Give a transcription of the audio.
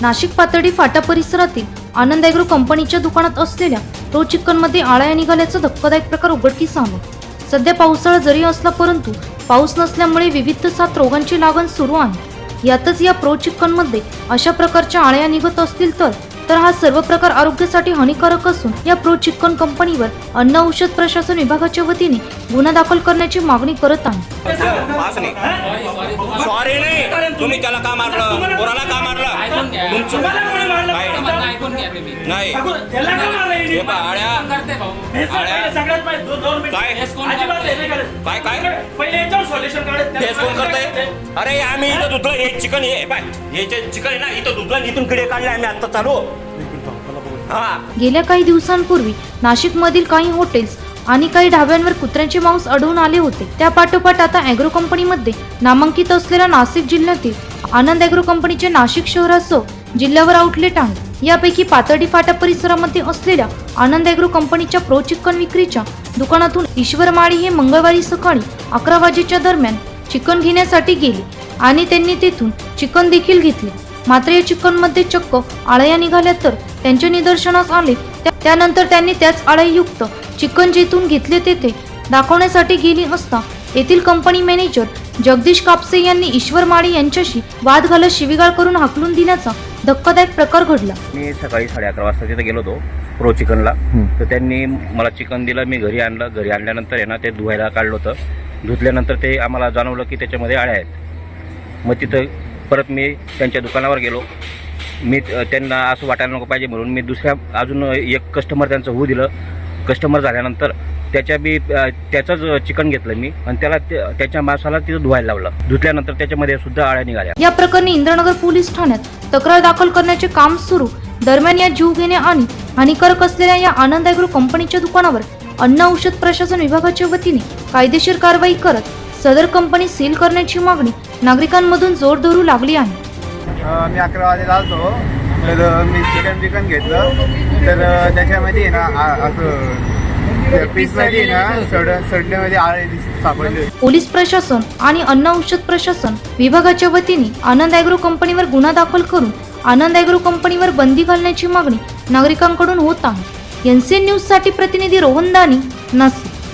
नाशिक पातळी फाटा परिसरातील आनंद ॲग्रो कंपनीच्या दुकानात असलेल्या प्रो चिकनमध्ये आळ्या निघाल्याचा धक्कादायक प्रकार उघडकीस आला सध्या पावसाळा जरी असला परंतु पाऊस नसल्यामुळे विविध सात रोगांची लागण सुरू आहे. यातच या प्रो चिकनमध्ये अशा प्रकारच्या आळ्या निघत असतील तर तर हा सर्व प्रकार आरोग्यासाठी हानिकारक असून या प्रो चिकन कंपनीवर अन्न औषध प्रशासन विभागाच्या वतीने गुन्हा दाखल करण्याची मागणी करत आहे. तुम्ही त्याला का मारलं? कोणाला का मारलं? तुमचं. नाही. हे? पहा, आळ्या. काय? काय तेच कोण करतंय? अरे आम्ही इथं दुधलं हे चिकन हे पाय हे जे चिकन आहे ना इथं दुधलं इथून किडे काढले आम्ही आता चालू. हा. गेल्या काही दिवसांपूर्वी नाशिकमधील काही हॉटेल्स आणि काही ढाब्यांवर कुत्र्यांचे मांस आढळून आले होते. त्या पाठोपाठ आता अॅग्रो कंपनीमध्ये नामांकित असलेल्या नाशिक जिल्ह्यातील आनंद अॅग्रो कंपनीचे नाशिक शहरासह जिल्ह्यावर आउटलेट आहे. यापैकी पातळी फाटा परिसरामध्ये असलेल्या आनंद अॅग्रो कंपनीच्या प्रो चिकन विक्रीच्या दुकानातून ईश्वर माळी हे मंगळवारी सकाळी अकरा वाजेच्या दरम्यान चिकन घेण्यासाठी गेले आणि त्यांनी तेथून चिकन देखील घेतले. मात्र या चिकनमध्ये चक्क आळया निघाल्या तर त्यांच्या निदर्शनास आले त्यानंतर त्यांनी त्याच आळयुक्त चिकन जेथून घेतले तेथे दाखवण्यासाठी गेली असता येथील कंपनी मॅनेजर जगदीश कापसे यांनी ईश्वर माळी यांच्याशी वाद घालत शिवीगाळ करून हाकलून दिल्याचा धक्कादायक प्रकार घडला. मी सकाळी साडे अकरा वाजता तिथे गेलो होतो प्रो चिकनला तर त्यांनी मला चिकन दिलं मी घरी आणलं. घरी आणल्यानंतर आहे ना ते धुवायला काढलं होतं. धुतल्यानंतर ते आम्हाला जाणवलं की त्याच्यामध्ये आळ्या आहेत. मग तिथं परत मी त्यांच्या दुकानावर गेलो. मी त्यांना असं वाटायला नको पाहिजे म्हणून मी दुसऱ्या अजून एक कस्टमर त्यांचं होऊ दिलं. कस्टमर झाल्यानंतर त्याच्या बी त्याचंच चिकन घेतलं मी आणि त्याला त्याच्या मासाला तिथं धुवायला लावलं. धुतल्यानंतर त्याच्यामध्ये सुद्धा आळ्या निघाल्या. या प्रकरणी इंद्रनगर पोलीस ठाण्यात तक्रार दाखल करण्याचे काम सुरू. दरम्यान या जीव घेणे आणि हानिकारक असलेल्या या आनंद ॲग्रो कंपनीच्या दुकानावर अन्न औषध प्रशासन विभागाच्या वतीने कायदेशीर कारवाई करत सदर कंपनी सील करण्याची मागणी नागरिकांमधून जोर धरू लागली आहे. मी अकरा वाजेला आलतो तर मी चिकन चिकन घेतलं. तर त्याच्यामध्ये ना असं पीसमध्ये ना सड सडल्यामध्ये आळे सापडले. पोलीस प्रशासन आणि अन्न औषध प्रशासन विभागाच्या वतीने आनंद ॲग्रो कंपनीवर गुन्हा दाखल करून आनंद ॲग्रो कंपनीवर बंदी घालण्याची मागणी नागरिकांकडून होत आहे. एनसीएन न्यूजसाठी प्रतिनिधी रोहन दानी नाशिक.